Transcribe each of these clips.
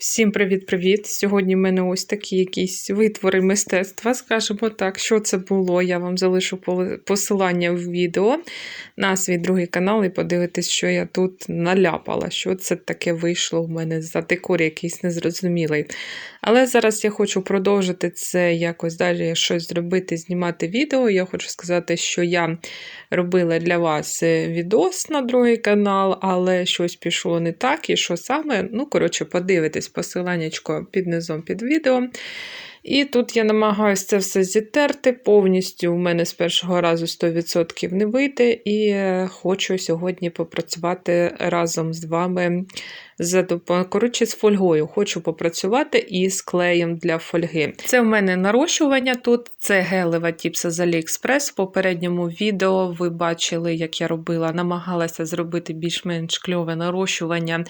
Всім привіт-привіт! Сьогодні в мене ось такі якісь витвори мистецтва, скажімо так. Що це було? Я вам залишу посилання в відео на свій другий канал і подивитись, що я тут наляпала, що це таке вийшло в мене за декор якийсь незрозумілий. Але зараз я хочу продовжити це якось далі щось зробити, знімати відео. Я хочу сказати, що я робила для вас е, відос на другий канал, але щось пішло не так. І що саме? Ну, коротше, подивитесь посиланнячко під низом під відео. І тут я намагаюся це все зітерти. Повністю у мене з першого разу 100% не вийде. І е, хочу сьогодні попрацювати разом з вами за коротше, з фольгою. Хочу попрацювати і з клеєм для фольги. Це в мене нарощування тут. Це гелева тіпса з AliExpress. В попередньому відео ви бачили, як я робила, намагалася зробити більш-менш кльове нарощування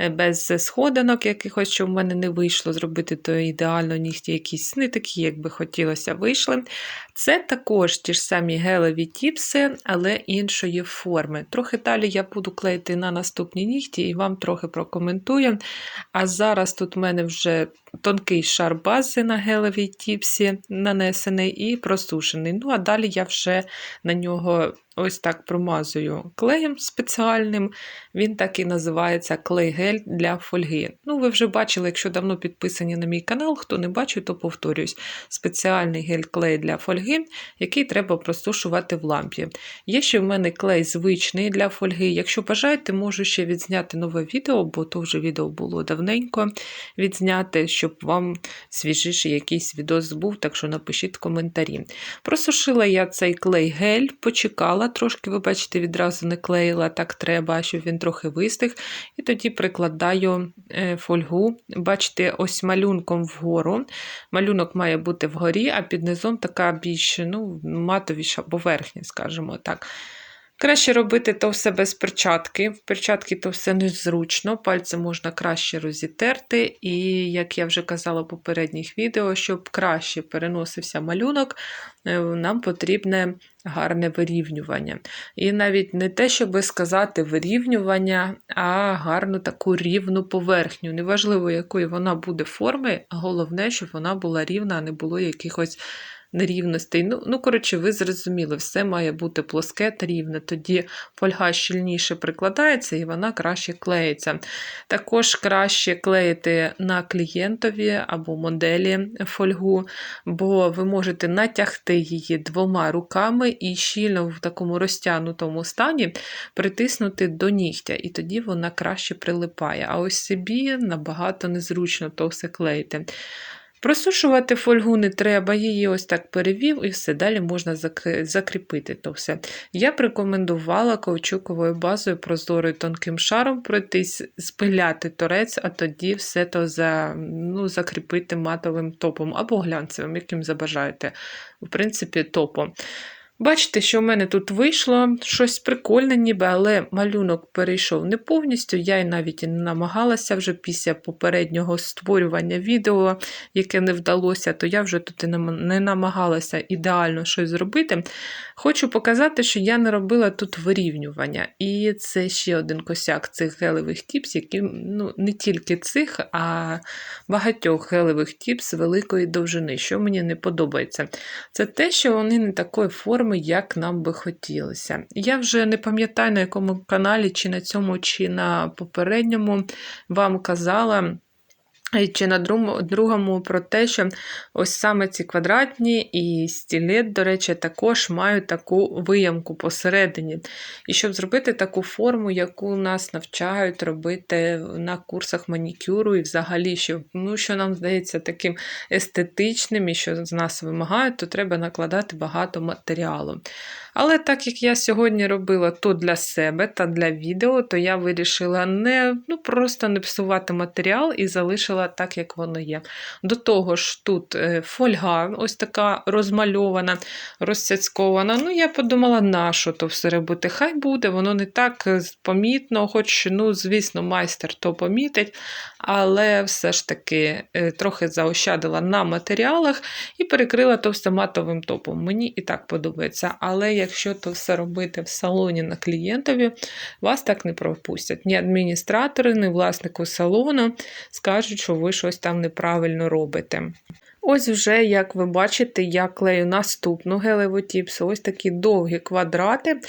е, без сходинок, якихось, що в мене не вийшло зробити, то ідеально нігті якісь не такі, як би хотілося, вийшли. Це також ті ж самі гелеві тіпси, але іншої форми. Трохи далі я буду клеїти на наступні нігті і вам трохи прокоментую. А зараз тут в мене вже тонкий шар бази на гелевій тіпсі нанесений і просушений. Ну, а далі я вже на нього ось так промазую клеєм спеціальним. Він так і називається клей-гель для фольги. Ну, ви вже бачили, якщо давно підписані на мій канал, хто не бачив, то повторюсь. Спеціальний гель-клей для фольги, який треба просушувати в лампі. Є ще в мене клей звичний для фольги. Якщо бажаєте, можу ще відзняти нове відео, бо то вже відео було давненько відзняти, щоб вам свіжіший якийсь відос був, так що напишіть в коментарі. Просушила я цей клей-гель, почекала трошки, ви бачите, відразу не клеїла, так треба, щоб він трохи вистиг. І тоді прикладаю е, фольгу. Бачите, ось малюнком вгору. Малюнок має бути вгорі, а під низом така більш ну, матовіша поверхня, скажімо так. Краще робити то все без перчатки. В перчатки то все незручно, пальці можна краще розітерти. І, як я вже казала в попередніх відео, щоб краще переносився малюнок, е, нам потрібне гарне вирівнювання. І навіть не те, щоб сказати вирівнювання, а гарну таку рівну поверхню. Неважливо, якої вона буде форми, головне, щоб вона була рівна, а не було якихось нерівностей. Ну, ну, коротше, ви зрозуміли, все має бути плоске та рівне. Тоді фольга щільніше прикладається і вона краще клеїться. Також краще клеїти на клієнтові або моделі фольгу, бо ви можете натягти її двома руками і щільно в такому розтягнутому стані притиснути до нігтя, і тоді вона краще прилипає. А ось собі набагато незручно то все клеїти. Просушувати фольгу не треба, її ось так перевів, і все далі можна закріпити то все. Я б рекомендувала каучуковою базою прозорою тонким шаром пройтись, спиляти торець, а тоді все то за, ну, закріпити матовим топом або глянцевим, яким забажаєте. В принципі, топом. Бачите, що в мене тут вийшло щось прикольне, ніби, але малюнок перейшов не повністю. Я й навіть і не намагалася вже після попереднього створювання відео, яке не вдалося, то я вже тут і не намагалася ідеально щось зробити. Хочу показати, що я не робила тут вирівнювання. І це ще один косяк цих гелевих тіпс, які ну, не тільки цих, а багатьох гелевих тіпс великої довжини, що мені не подобається. Це те, що вони не такої форми, як нам би хотілося. Я вже не пам'ятаю, на якому каналі, чи на цьому, чи на попередньому вам казала. Чи на другому про те, що ось саме ці квадратні і стілет, до речі, також мають таку виямку посередині. І щоб зробити таку форму, яку нас навчають робити на курсах манікюру, і взагалі, що, ну, що нам здається таким естетичним і що з нас вимагають, то треба накладати багато матеріалу. Але так як я сьогодні робила то для себе та для відео, то я вирішила не ну, просто не псувати матеріал і залишила так, як воно є. До того ж, тут е, фольга, ось така розмальована, розцяцькована. Ну, я подумала, на що то все робити? Хай буде, воно не так е, помітно, хоч, ну, звісно, майстер то помітить, але все ж таки е, трохи заощадила на матеріалах і перекрила то все матовим топом. Мені і так подобається. Але якщо то все робити в салоні на клієнтові, вас так не пропустять. Ні адміністратори, ні власнику салону скажуть, що що ви щось там неправильно робите. Ось вже, як ви бачите, я клею наступну гелеву тіпсу. Ось такі довгі квадрати.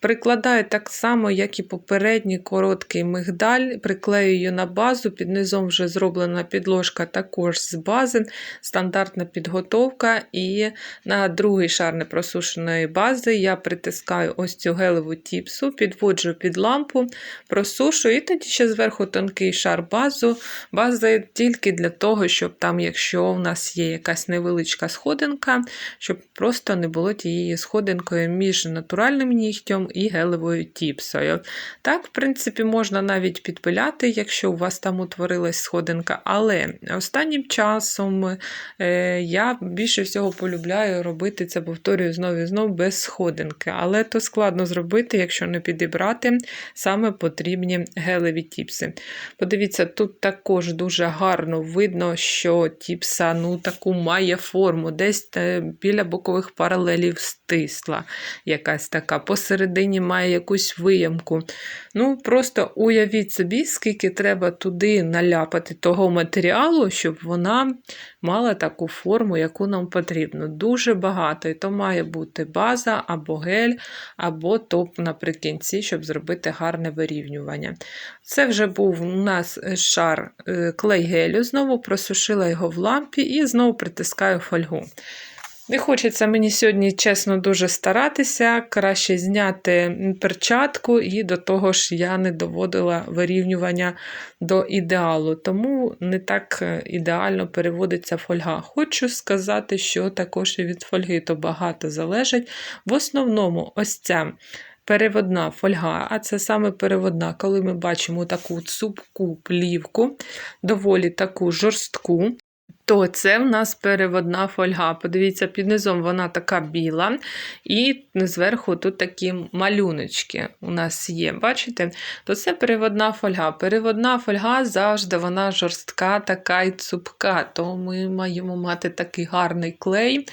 Прикладаю так само, як і попередній короткий мигдаль. Приклею її на базу. Під низом вже зроблена підложка також з бази, стандартна підготовка. І на другий шар непросушеної бази я притискаю ось цю гелеву тіпсу, підводжу під лампу, просушую, і тоді ще зверху тонкий шар базу. База тільки для того, щоб там, якщо у нас є якась невеличка сходинка, щоб просто не було тієї сходинкою між натуральним нігтем і гелевою тіпсою. Так, в принципі, можна навіть підпиляти, якщо у вас там утворилась сходинка, але останнім часом е, я більше всього полюбляю робити це, повторюю знову і знову без сходинки. Але то складно зробити, якщо не підібрати саме потрібні гелеві тіпси. Подивіться, тут також дуже гарно видно, що тіпса ну, таку має форму, десь біля бокових паралелів стисла, якась така, посередині має якусь виямку. Ну, Просто уявіть собі, скільки треба туди наляпати того матеріалу, щоб вона мала таку форму, яку нам потрібно. Дуже багато. І то має бути база або гель, або топ наприкінці, щоб зробити гарне вирівнювання. Це вже був у нас шар е, клей гелю, знову просушила його в лампі і знову притискаю фольгу. Не хочеться мені сьогодні, чесно, дуже старатися, краще зняти перчатку, і до того ж я не доводила вирівнювання до ідеалу, тому не так е, ідеально переводиться фольга. Хочу сказати, що також і від фольги то багато залежить. В основному, ось ця. Переводна фольга, а це саме переводна, коли ми бачимо таку цупку плівку, доволі таку жорстку, то це в нас переводна фольга. Подивіться, під низом вона така біла, і зверху тут такі малюночки у нас є. Бачите? То це переводна фольга. Переводна фольга завжди вона жорстка, така і цупка, то ми маємо мати такий гарний клей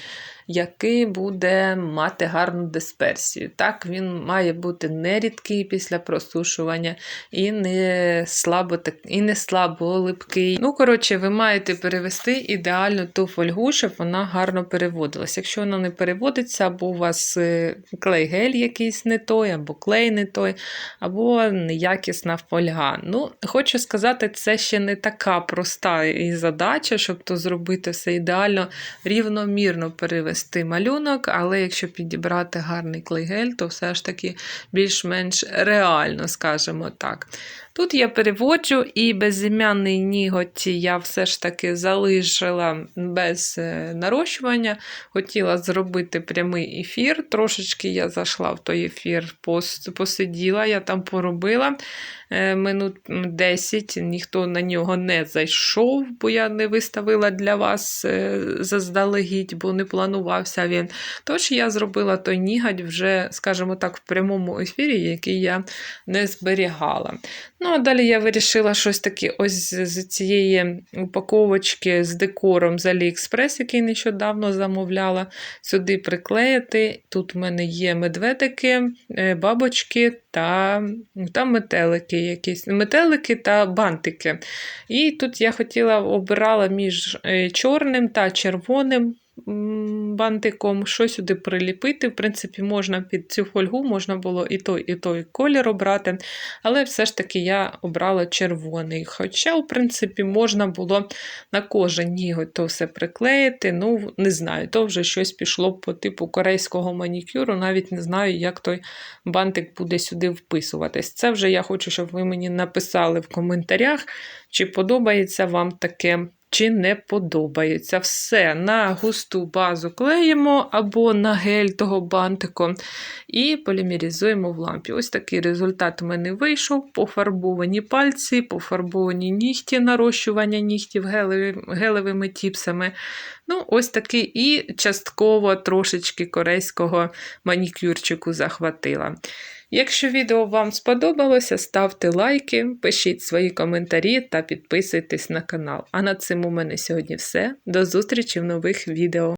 який буде мати гарну дисперсію. Так, він має бути не рідкий після просушування і не слабо і не слабо липкий. Ну, коротше, ви маєте перевести ідеально ту фольгу, щоб вона гарно переводилась. Якщо вона не переводиться, або у вас е, клей-гель якийсь не той, або клей не той, або неякісна фольга. Ну, Хочу сказати, це ще не така проста і задача, щоб то зробити все ідеально рівномірно перевести вести малюнок, але якщо підібрати гарний клейгель, то все ж таки більш-менш реально, скажімо так. Тут я переводжу і безім'яний ніготь я все ж таки залишила без е, нарощування. Хотіла зробити прямий ефір. Трошечки я зайшла в той ефір, посиділа, я там поробила е, минут 10, ніхто на нього не зайшов, бо я не виставила для вас е, заздалегідь, бо не планувався він. Тож я зробила той ніготь вже, скажімо так, в прямому ефірі, який я не зберігала. Ну, а далі я вирішила щось таке ось з цієї упаковочки з декором з AliExpress, який нещодавно замовляла, сюди приклеїти. Тут в мене є медведики, е, бабочки та та метелики якісь. Метелики та бантики. І тут я хотіла обирала між е, чорним та червоним бантиком, що сюди приліпити. В принципі, можна під цю фольгу можна було і той, і той колір обрати, але все ж таки я обрала червоний. Хоча, в принципі, можна було на кожен ніготь то все приклеїти. Ну, не знаю, то вже щось пішло по типу корейського манікюру, навіть не знаю, як той бантик буде сюди вписуватись. Це вже я хочу, щоб ви мені написали в коментарях, чи подобається вам таке чи не подобається. Все на густу базу клеїмо або на гель того бантику і полімерізуємо в лампі. Ось такий результат у мене вийшов: пофарбовані пальці, пофарбовані нігті, нарощування нігтів гелевими тіпсами. Ну, Ось такий і частково трошечки корейського манікюрчику захватила. Якщо відео вам сподобалося, ставте лайки, пишіть свої коментарі та підписуйтесь на канал. А на цим у мене сьогодні все. До зустрічі в нових відео.